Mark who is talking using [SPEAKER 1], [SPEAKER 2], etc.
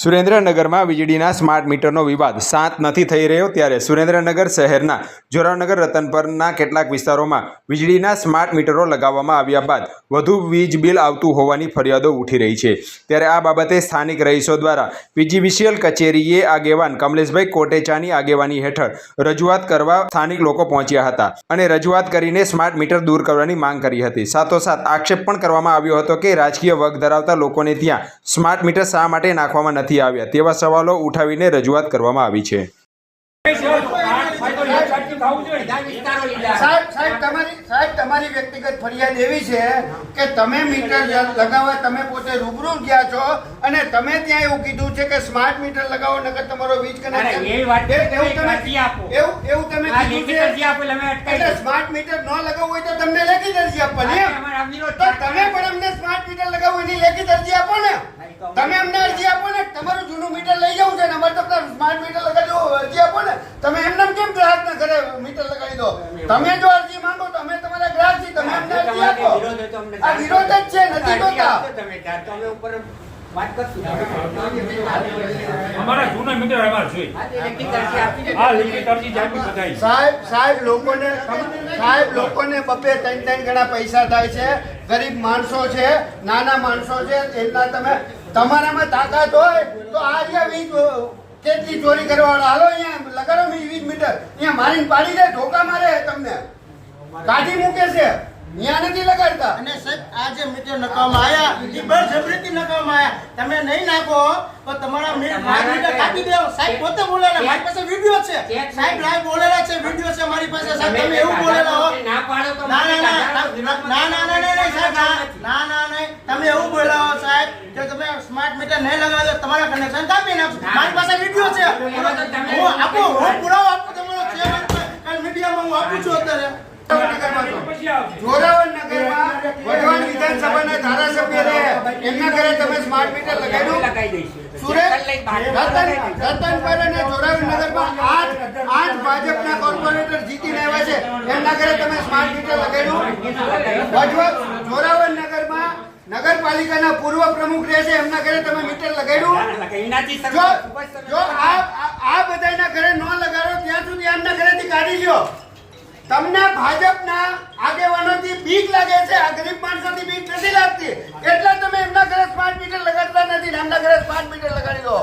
[SPEAKER 1] સુરેન્દ્રનગરમાં વીજળીના સ્માર્ટ મીટરનો વિવાદ શાંત નથી થઈ રહ્યો ત્યારે સુરેન્દ્રનગર શહેરના જોરાવનગર રતનપરના કેટલાક વિસ્તારોમાં વીજળીના સ્માર્ટ મીટરો લગાવવામાં આવ્યા બાદ વધુ વીજ બિલ આવતું હોવાની ફરિયાદો ઉઠી રહી છે. ત્યારે આ બાબતે સ્થાનિક રહીશો દ્વારા પીજીવીસીએલ કચેરીએ આગેવાન કમલેશભાઈ કોટેચાની આગેવાની હેઠળ રજૂઆત કરવા સ્થાનિક લોકો પહોંચ્યા હતા અને રજૂઆત કરીને સ્માર્ટ મીટર દૂર કરવાની માંગ કરી હતી. સાથોસાથ આક્ષેપ પણ કરવામાં આવ્યો હતો કે રાજકીય વગ ધરાવતા લોકોને ત્યાં સ્માર્ટ મીટર શા માટે નાખવામાં નથી આવ્યા તેવા સવાલો ઉઠાવીને રજૂઆત કરવામાં આવી છે.
[SPEAKER 2] સાહેબ સાહેબ તમારી સાહેબ તમારી વ્યક્તિગત ફરિયાદ એવી છે કે તમે મીટર લગાવવા તમે પોતે રૂબરૂ ગયા છો અને તમે ત્યાં એવું કીધું છે કે સ્માર્ટ મીટર લગાવો નકર તમારો વીજ કનેક્શન
[SPEAKER 3] એવી વાત
[SPEAKER 2] એ- એવું તમે એવું એવું તમે કીધું છે
[SPEAKER 3] એટલે અમે અટકાવી
[SPEAKER 2] એટલે
[SPEAKER 3] દઈશું.
[SPEAKER 2] સ્માર્ટ મીટર ન લગાવવું હોય તો તમને લેખિત અરજી આપવાની? તો તમે પણ અમને સ્માર્ટ મીટર લગાવવું એની લેખિત અરજી આપો ને. તમે અમને અરજી આપો ને. તમારું જૂનું મીટર લઈ જવું છે ને અમારે તો સ્માર્ટ મીટર લગાડજો અરજી આપો ને. તમે એમને એમ કેમ ગ્રાહકના ઘરે મીટર લગાડી દો? તમે જો અરજી માંગો તો અમે તમારા ગ્રાહક છીએ તમે અમને અરજી આપો. આ વિરોધ જ છે નથી જોતા
[SPEAKER 3] તમે ઉપર
[SPEAKER 4] અમારા જૂના મીટર અમારે જોઈએ.
[SPEAKER 3] હા, તે લેખિત અરજી આપી દે.
[SPEAKER 4] આ લેખિત અરજી જામી બધાય.
[SPEAKER 2] સાહેબ સાહેબ લોકોને સાહેબ લોકોને બબે ત્રણ ત્રણ ગણા પૈસા થાય છે. ગરીબ માણસો છે નાના માણસો છે એમના તમે તમારામાં તાકાત હોય તો આ રહ્યા વીજ કેટલી ચોરી કરવાવાળા? હાલો અહીંયા લગાડો વીજ મીટર. અહીંયા મારીને પાડી દે ઢોકા મારે તમને. કાઢી મૂકે છે. અહીંયા નથી લગાડતા.
[SPEAKER 5] અને સાહેબ આ જે મીટર નખાવવામાં આયા એ બળજબરીથી નખાવવામાં આયા. તમે નહીં નાખો તો તમારા મી- મારા કાપી દેવો. સાહેબ પોતે બોલેલા. મારી પાસે વિડિયો છે. સાહેબ લાઈવ બોલેલા છે વીડિયો છે મારી પાસે. સાહેબ તમે એવું બોલેલા હો.
[SPEAKER 3] ના પાડો તો
[SPEAKER 5] ના ના ના ના ના ના સાહેબ ના ના ના નહીં તમે એવું બોલેલા હો સાહેબ કે તમે સ્માર્ટ મીટર નહીં લગાવો તો તમારા કનેક્શન કાપી નાખો મારી પાસે વીડિયો છે. હું આપો હું પુરાવો આપું તમારો છે કાલ મીડિયામાં હું આપું છું અત્યારે.
[SPEAKER 2] વઢવાણ વિધાનસભાના ધારાસભ્ય એમના ઘરે તમે સ્માર્ટ મીટર લગાડ્યું.
[SPEAKER 3] લગાવી દઈશું
[SPEAKER 2] સુરેશ રતન રતનપર અને જોરાવીનગરમાં આઠ આઠ ભાજપના કોર્પોરેટર જીતીને આવ્યા છે. એમના ઘરે તમે સ્માર્ટ મીટર લગાડ્યું. વઢવા જોરાવરનગરમાં નગરપાલિકાના પૂર્વ પ્રમુખ રહે છે. એમના ઘરે તમે મીટર લગાડ્યું.
[SPEAKER 3] એનાથી
[SPEAKER 2] જો આ બધાના ઘરે ન લગાડો તમને ભાજપના આગેવાનોથી બીક લાગે છે? આ ગરીબ માણસોથી બીક નથી લાગતી? એટલે તમે એમના ઘરે સ્માર્ટ મીટર લગાડતા નથી એમના ઘરે સ્માર્ટ મીટર લગાડી દો.